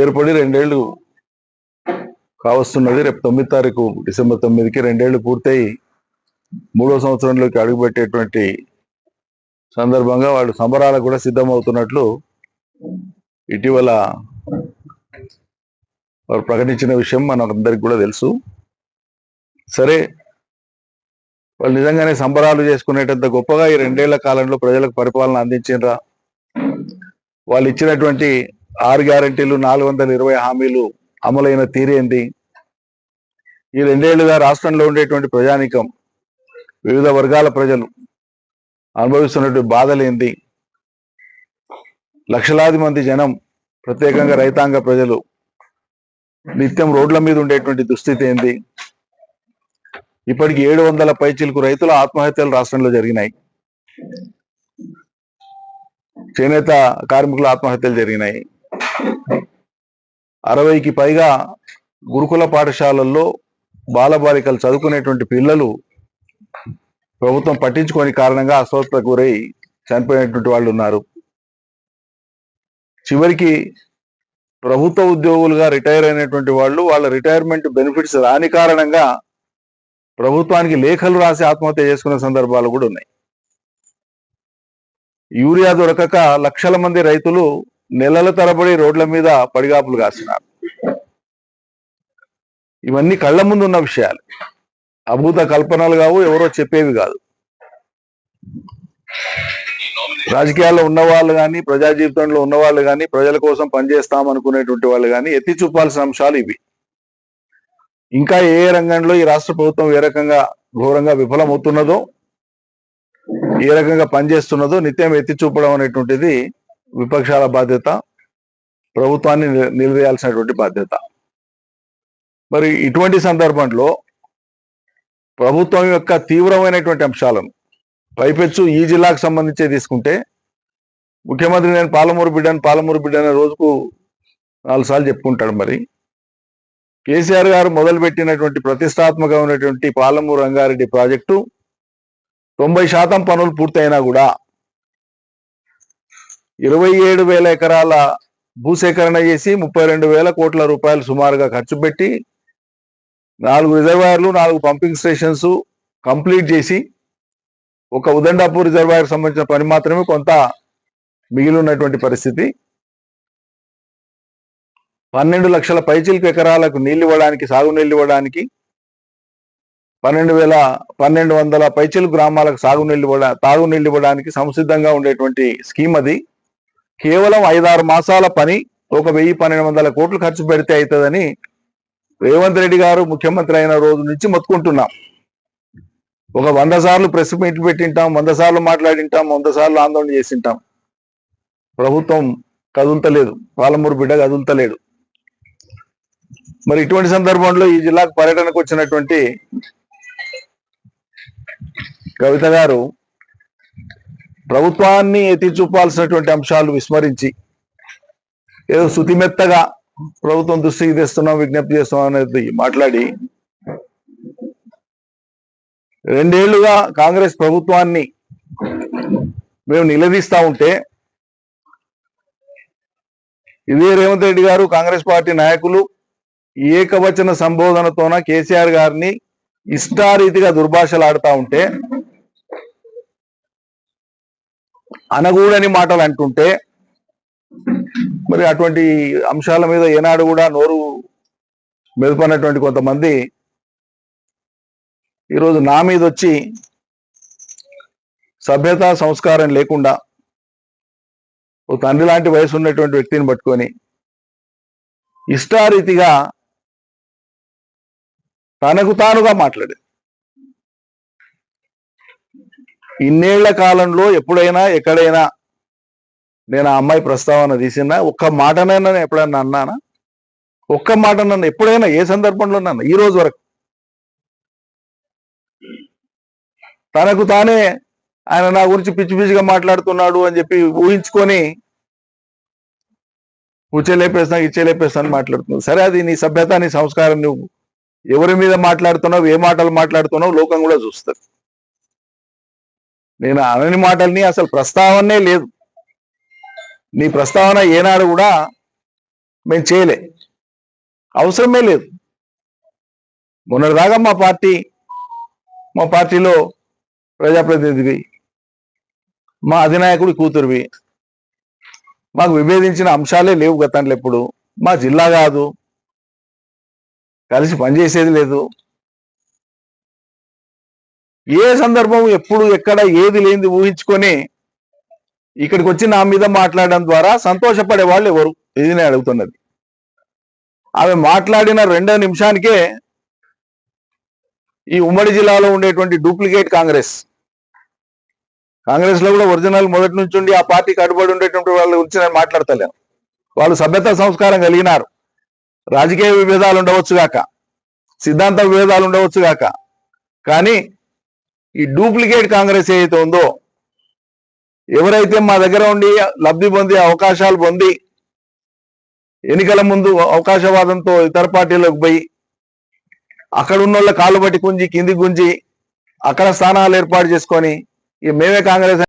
ఏర్పడి రెండేళ్ళు కావస్తున్నది రేపు తొమ్మిది తారీఖు డిసెంబర్ తొమ్మిదికి రెండేళ్ళు పూర్తయి మూడో సంవత్సరంలోకి అడుగుపెట్టేటువంటి సందర్భంగా వాళ్ళు సంబరాలకు కూడా సిద్ధమవుతున్నట్లు ఇటీవల వారు ప్రకటించిన విషయం మనందరికి కూడా తెలుసు. సరే వాళ్ళు నిజంగానే సంబరాలు చేసుకునేటంత గొప్పగా ఈ రెండేళ్ళ కాలంలో ప్రజలకు పరిపాలన అందించినరా? వాళ్ళు ఇచ్చినటువంటి ఆరు గ్యారంటీలు నాలుగు వందల ఇరవై హామీలు అమలైన తీరేంది ఈ రెండేళ్ళుగా రాష్ట్రంలో ఉండేటువంటి ప్రజానికం వివిధ వర్గాల ప్రజలు అనుభవిస్తున్నటువంటి బాధలేంది లక్షలాది మంది జనం ప్రత్యేకంగా రైతాంగ ప్రజలు నిత్యం రోడ్ల మీద ఉండేటువంటి దుస్థితి ఏంది ఇప్పటికి ఏడు వందల పైచిలకు రైతుల ఆత్మహత్యలు రాష్ట్రంలో జరిగినాయి. చేనేత కార్మికుల ఆత్మహత్యలు జరిగినాయి. అరవైకి పైగా గురుకుల పాఠశాలల్లో బాలబాలికలు చదువుకునేటువంటి పిల్లలు ప్రభుత్వం పట్టించుకోని కారణంగా అస్వస్థకు గురై చనిపోయినటువంటి వాళ్ళు ఉన్నారు. చివరికి ప్రభుత్వ ఉద్యోగులుగా రిటైర్ అయినటువంటి వాళ్ళు వాళ్ళ రిటైర్మెంట్ బెనిఫిట్స్ రాని కారణంగా ప్రభుత్వానికి లేఖలు రాసి ఆత్మహత్య చేసుకున్న సందర్భాలు కూడా ఉన్నాయి. యూరియా దొరకక లక్షల మంది రైతులు నెలల తరబడి రోడ్ల మీద పడిగాపులు కాసినారు ఇవన్నీ కళ్ళ ముందు ఉన్న విషయాలు. అభూత కల్పనలు కావు ఎవరో చెప్పేవి కాదు. రాజకీయాల్లో ఉన్న వాళ్ళు కానీ ప్రజా జీవితంలో ఉన్న వాళ్ళు కానీ ప్రజల కోసం పనిచేస్తాం అనుకునేటువంటి వాళ్ళు కానీ ఎత్తి చూపాల్సిన అంశాలు ఇవి. ఇంకా ఏ రంగంలో ఈ రాష్ట్ర ప్రభుత్వం ఏ రకంగా ఘోరంగా విఫలమవుతున్నదో ఏ రకంగా పనిచేస్తున్నదో నిత్యం ఎత్తి చూపడం అనేటువంటిది విపక్షాల బాధ్యత ప్రభుత్వాన్ని నిలవేయాల్సినటువంటి నిలదీయాల్సినటువంటి బాధ్యత. మరి ఇటువంటి సందర్భంలో ప్రభుత్వం యొక్క తీవ్రమైనటువంటి అంశాలను పైపెచ్చు ఈ జిల్లాకు సంబంధించి తీసుకుంటే ముఖ్యమంత్రి నేను పాలమూరు బిడ్డను పాలమూరు బిడ్డను రోజుకు నాలుగు సార్లు చెప్పుకుంటాడు మరి. కేసీఆర్ గారు మొదలుపెట్టినటువంటి ప్రతిష్టాత్మకమైనటువంటి పాలమూరు రంగారెడ్డి ప్రాజెక్టు తొంభై శాతం పనులు పూర్తయినా కూడా ఇరవై ఏడు వేల ఎకరాల భూసేకరణ చేసి ముప్పై రెండు వేల కోట్ల రూపాయలు సుమారుగా ఖర్చు పెట్టి నాలుగు రిజర్వాయర్లు నాలుగు పంపింగ్ స్టేషన్స్ కంప్లీట్ చేసి ఒక ఉదండాపూర్ రిజర్వాయర్ సంబంధించిన పని మాత్రమే కొంత మిగిలి ఉన్నటువంటి పరిస్థితి. పన్నెండు లక్షల పైచిలకు ఎకరాలకు నీళ్ళు ఇవ్వడానికి సాగునీళ్ళు ఇవ్వడానికి పన్నెండు వేల పన్నెండు వందల పైచిలు గ్రామాలకు సాగునీళ్ళు ఇవ్వడా తాగునీళ్ళు ఇవ్వడానికి సంసిద్ధంగా ఉండేటువంటి స్కీమ్ అది. కేవలం ఐదారు మాసాల పని ఒక వెయ్యి పన్నెండు వందల కోట్లు ఖర్చు పెడితే అవుతుందని రేవంత్ రెడ్డి గారు ముఖ్యమంత్రి అయిన రోజు నుంచి మొత్తుకుంటున్నాం. ఒక వంద సార్లు ప్రెస్ మీట్లు పెట్టింటాం వంద సార్లు మాట్లాడింటాం వంద సార్లు ఆందోళన చేసింటాం. ప్రభుత్వం కదులుతలేదు. పాలమూరు బిడ్డ కదులుతలేడు. మరి ఇటువంటి సందర్భంలో ఈ జిల్లాకు పర్యటనకు వచ్చినటువంటి కవిత గారు ప్రభుత్వాన్ని ఎత్తి చూపాల్సినటువంటి అంశాలు విస్మరించి ఏదో శుతిమెత్తగా ప్రభుత్వం దృష్టికి తెస్తున్నాం విజ్ఞప్తి చేస్తున్నాం అనేది మాట్లాడి రెండేళ్ళుగా కాంగ్రెస్ ప్రభుత్వాన్ని మేము నిలదీస్తా ఉంటే ఇదే రేవంత్ రెడ్డి గారు కాంగ్రెస్ పార్టీ నాయకులు ఏకవచన సంబోధనతోన కేసీఆర్ గారిని ఇష్టారీతిగా దుర్భాషలాడుతా ఉంటే అనగూడని మాటలు అంటుంటే మరి అటువంటి అంశాల మీద ఏనాడు కూడా నోరు మెదుపన్నటువంటి కొంతమంది ఈరోజు నా మీద వచ్చి సభ్యత సంస్కారం లేకుండా ఓ తండ్రి లాంటి వయసు ఉన్నటువంటి వ్యక్తిని పట్టుకొని ఇష్టారీతిగా తనకు తానుగా మాట్లాడేది ఇన్నేళ్ళ కాలంలో ఎప్పుడైనా ఎక్కడైనా నేను ఆ అమ్మాయి ప్రస్తావన తీసినా ఒక్క మాటనైనా నేను ఎప్పుడైనా అన్నానా? ఒక్క మాట నన్ను ఎప్పుడైనా ఏ సందర్భంలో నన్ను? ఈ రోజు వరకు. తనకు తానే ఆయన నా గురించి పిచ్చి పిచ్చిగా మాట్లాడుతున్నాడు అని చెప్పి ఊహించుకొని ఉచ్చలేపేస్తా ఇచ్చేలేపేస్తాను మాట్లాడుతున్నావు. సరే అది నీ సభ్యత నీ సంస్కారం నువ్వు. ఎవరి మీద మాట్లాడుతున్నావు ఏ మాటలు మాట్లాడుతున్నావు లోకం కూడా చూస్తారు నేను అనని మాటల్ని అసలు ప్రస్తావనే లేదు. నీ ప్రస్తావన ఏనాడు కూడా మేము చేయలే. అవసరమే లేదు. మొన్నటిదాకా మా పార్టీ మా పార్టీలో ప్రజాప్రతినిధివి మా అధినాయకుడి కూతురువి మాకు విభేదించిన అంశాలే లేవు గతంలో ఎప్పుడు. మా జిల్లా కాదు. కలిసి పనిచేసేది లేదు. ఏ సందర్భం ఎప్పుడు ఎక్కడ ఏది లేనిది ఊహించుకొని ఇక్కడికి వచ్చి నా మీద మాట్లాడడం ద్వారా సంతోషపడే వాళ్ళు ఎవరు? ఇది నేను అడుగుతున్నది. ఆమె మాట్లాడిన రెండో నిమిషానికే ఈ ఉమ్మడి జిల్లాలో ఉండేటువంటి డూప్లికేట్ కాంగ్రెస్. కాంగ్రెస్లో కూడా ఒరిజినల్ మొదటి నుంచి ఉండి ఆ పార్టీ కట్టుబడి ఉండేటువంటి వాళ్ళ గురించి నేను మాట్లాడతలేను. వాళ్ళు సభ్యత సంస్కారం కలిగినారు. రాజకీయ విభేదాలు ఉండవచ్చు గాక. సిద్ధాంత విభేదాలు ఉండవచ్చు గాక. కానీ ఈ డూప్లికేట్ కాంగ్రెస్ ఏదైతే ఉందో ఎవరైతే మా దగ్గర ఉండి లబ్ధి పొంది అవకాశాలు పొంది ఎన్నికల ముందు అవకాశవాదంతో ఇతర పార్టీలకు పోయి అక్కడ ఉన్న వాళ్ళ కాళ్ళు పట్టి గుంజి కింది గుంజి అక్కడ స్థానాలు ఏర్పాటు చేసుకొని ఇక మేమే కాంగ్రెస్